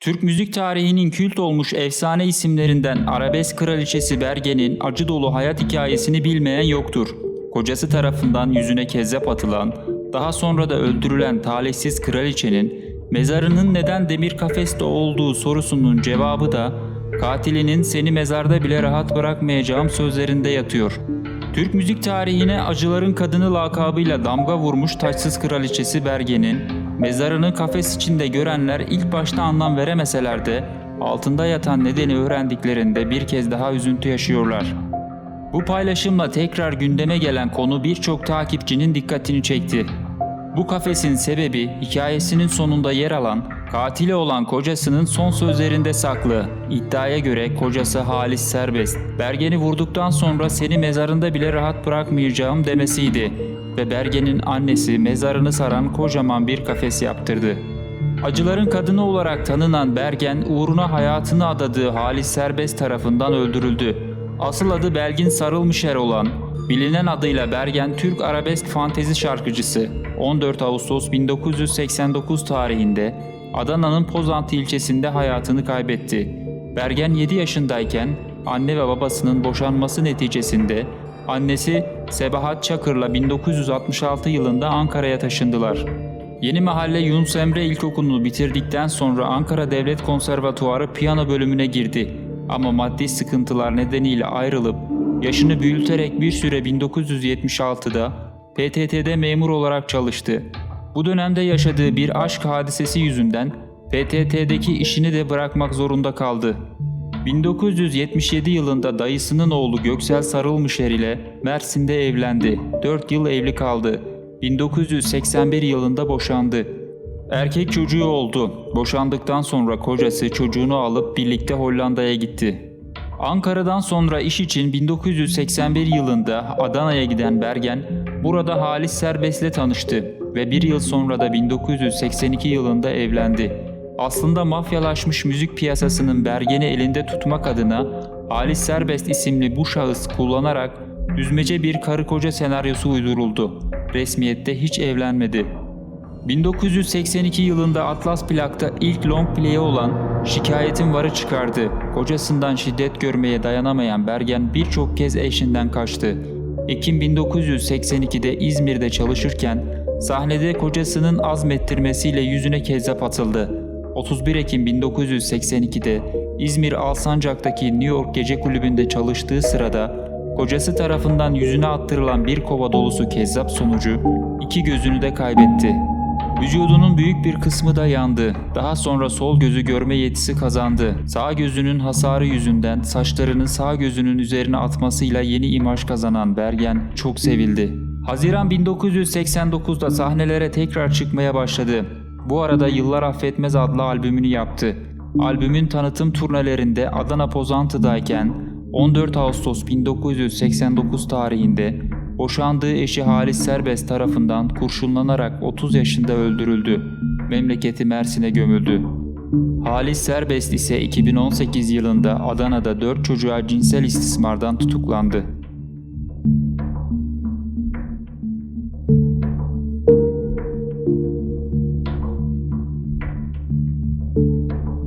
Türk müzik tarihinin kült olmuş efsane isimlerinden arabesk kraliçesi Bergen'in acı dolu hayat hikayesini bilmeyen yoktur. Kocası tarafından yüzüne kezzap atılan, daha sonra da öldürülen talihsiz kraliçenin mezarının neden demir kafeste olduğu sorusunun cevabı da katilinin seni mezarda bile rahat bırakmayacağım sözlerinde yatıyor. Türk müzik tarihine acıların kadını lakabıyla damga vurmuş taçsız kraliçesi Bergen'in mezarını kafes içinde görenler ilk başta anlam veremeseler de altında yatan nedeni öğrendiklerinde bir kez daha üzüntü yaşıyorlar. Bu paylaşımla tekrar gündeme gelen konu birçok takipçinin dikkatini çekti. Bu kafesin sebebi hikayesinin sonunda yer alan, katili olan kocasının son sözlerinde saklı. İddiaya göre kocası Halis Serbest, Bergen'i vurduktan sonra seni mezarında bile rahat bırakmayacağım demesiydi. Ve Bergen'in annesi mezarını saran kocaman bir kafes yaptırdı. Acıların kadını olarak tanınan Bergen, uğruna hayatını adadığı Halis Serbest tarafından öldürüldü. Asıl adı Belgin Sarılmışer olan, bilinen adıyla Bergen Türk arabesk fantezi şarkıcısı 14 Ağustos 1989 tarihinde Adana'nın Pozantı ilçesinde hayatını kaybetti. Bergen 7 yaşındayken anne ve babasının boşanması neticesinde annesi Sebahat Çakır'la 1966 yılında Ankara'ya taşındılar. Yeni Mahalle Yunus Emre İlkokulu'nu bitirdikten sonra Ankara Devlet Konservatuarı piyano bölümüne girdi. Ama maddi sıkıntılar nedeniyle ayrılıp yaşını büyüterek bir süre 1976'da PTT'de memur olarak çalıştı. Bu dönemde yaşadığı bir aşk hadisesi yüzünden PTT'deki işini de bırakmak zorunda kaldı. 1977 yılında dayısının oğlu Göksel Sarılmışer ile Mersin'de evlendi. 4 yıl evli kaldı. 1981 yılında boşandı. Erkek çocuğu oldu. Boşandıktan sonra kocası çocuğunu alıp birlikte Hollanda'ya gitti. Ankara'dan sonra iş için 1981 yılında Adana'ya giden Bergen, burada Halis Serbest'le tanıştı ve bir yıl sonra da 1982 yılında evlendi. Aslında mafyalaşmış müzik piyasasının Bergen'i elinde tutmak adına Halis Serbest isimli bu şahıs kullanarak düzmece bir karı koca senaryosu uyduruldu. Resmiyette hiç evlenmedi. 1982 yılında Atlas Plak'ta ilk long play'i olan Şikayetin Varı çıkardı. Kocasından şiddet görmeye dayanamayan Bergen birçok kez eşinden kaçtı. Ekim 1982'de İzmir'de çalışırken sahnede kocasının azmettirmesiyle yüzüne kezzap atıldı. 31 Ekim 1982'de İzmir Alsancak'taki New York Gece Kulübü'nde çalıştığı sırada kocası tarafından yüzüne attırılan bir kova dolusu kezzap sonucu iki gözünü de kaybetti. Vücudunun büyük bir kısmı da yandı. Daha sonra sol gözü görme yetisi kazandı. Sağ gözünün hasarı yüzünden saçlarını sağ gözünün üzerine atmasıyla yeni imaj kazanan Bergen çok sevildi. Haziran 1989'da sahnelere tekrar çıkmaya başladı. Bu arada Yıllar Affetmez adlı albümünü yaptı. Albümün tanıtım turnelerinde Adana Pozantı'dayken 14 Ağustos 1989 tarihinde boşandığı eşi Halis Serbest tarafından kurşunlanarak 30 yaşında öldürüldü. Memleketi Mersin'e gömüldü. Halis Serbest ise 2018 yılında Adana'da 4 çocuğa cinsel istismardan tutuklandı.